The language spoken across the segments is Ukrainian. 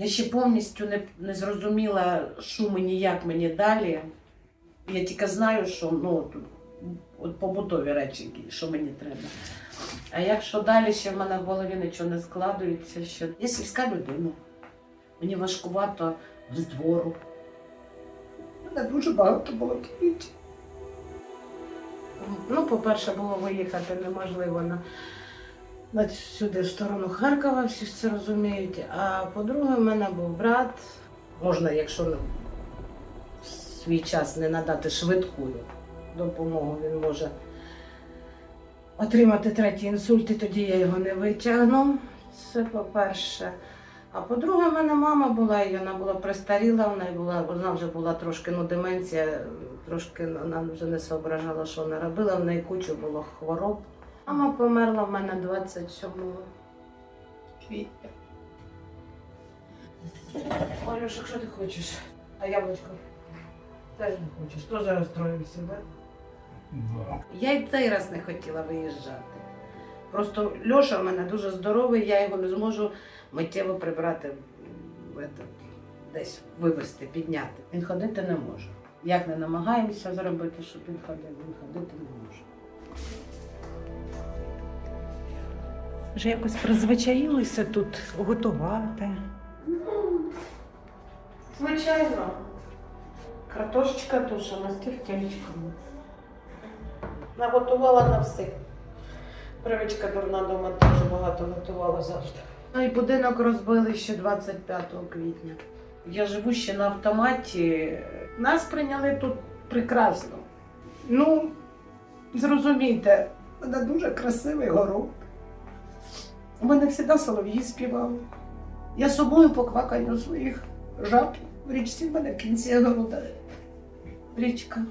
Я ще повністю не, не зрозуміла, що мені, як мені далі. Я тільки знаю, що ну, от побутові речі, що мені треба. А якщо далі ще в мене в голові нічого не складується, що я сільська людина. Мені важкувато з двору. У мене дуже багато було квітів. Ну, по-перше, було виїхати неможливо на, на сюди, в сторону Харкова, всі ж це розуміють. А по-друге, в мене був брат. Можна, якщо ну, в свій час не надати швидку допомогу, він може отримати третій інсульт, і тоді я його не витягну. Це по-перше. А по-друге, в мене мама була, і вона була престаріла, вона була, вона вже була трошки ну, деменція, трошки вона вже не соображала, що вона робила, в неї кучу було хвороб. Мама померла в мене 27 квітня. Олюшик, що ти хочеш? А яблучко? Теж не хочеш, теж розстроївся, так? Я й цей раз не хотіла виїжджати. Просто Льоша в мене дуже здоровий, я його не зможу миттєво прибрати десь вивезти, підняти. Він ходити не може. Як не намагаємося зробити, щоб він ходив, він ходити не може. Вже якось призвичаїлися тут готувати. Звичайно. Картошечка тушена з тефтельчиками. Наготувала на всіх. Привичка дурна дома дуже багато готувала завжди. Ну і будинок розбили ще 25 квітня. Я живу ще на автоматі. Нас прийняли тут прекрасно. Ну, зрозумійте, мене дуже красивий город. У мене завжди солов'ї співали. Я собою по кваканню своїх жаб в річці в мене в кінці города річка.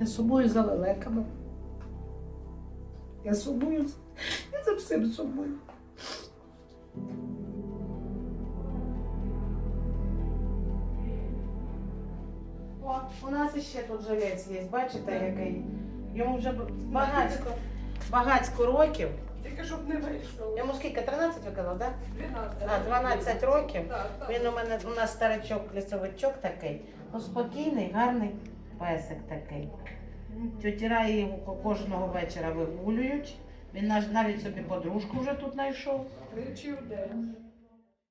Я собою за лелеками. Я собою, я за всім собою. У нас іще тут жилець є, бачите, який? Йому вже багатько, багатько років. Тільки щоб не вийшов. Йому скільки? 13 ви казали, так? 12. А, 12 років. Так, так. Він у мене у нас старичок, лісовичок такий. Ну, спокійний, гарний песик такий. Тьоті Раї його кожного вечора вигулюють. Він навіть собі подружку вже тут знайшов. Тричі в день.